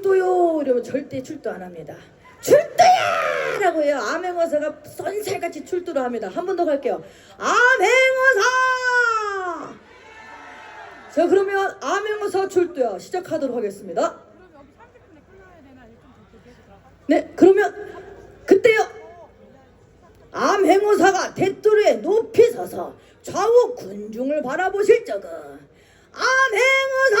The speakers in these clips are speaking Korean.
출도요 이러면 절대 출두 안 합니다. 출두야 라고 해요. 암행어사가 선살같이 출두를 합니다. 한 번 더 갈게요. 암행어사! 자, 그러면 암행어사 출두요 시작하도록 하겠습니다. 네, 그러면 그때요. 암행어사가 대뚜루에 높이 서서 좌우 군중을 바라보실 적은 암행어사!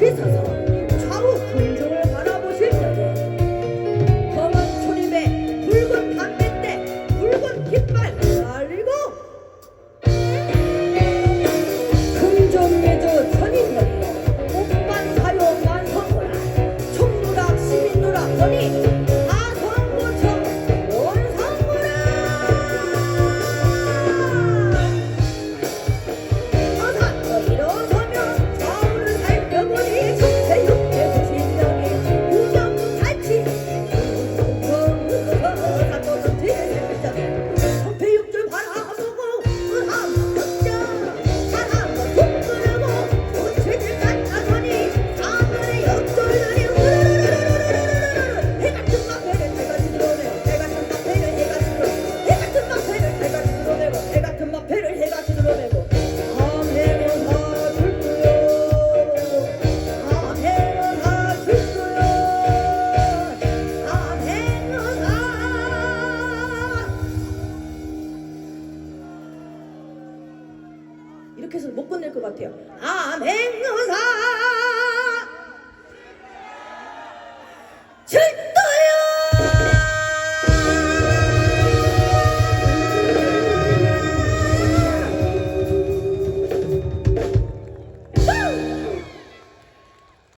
ペザ 이렇게 해서 못 끝낼 것 같아요. 아멘, 의사!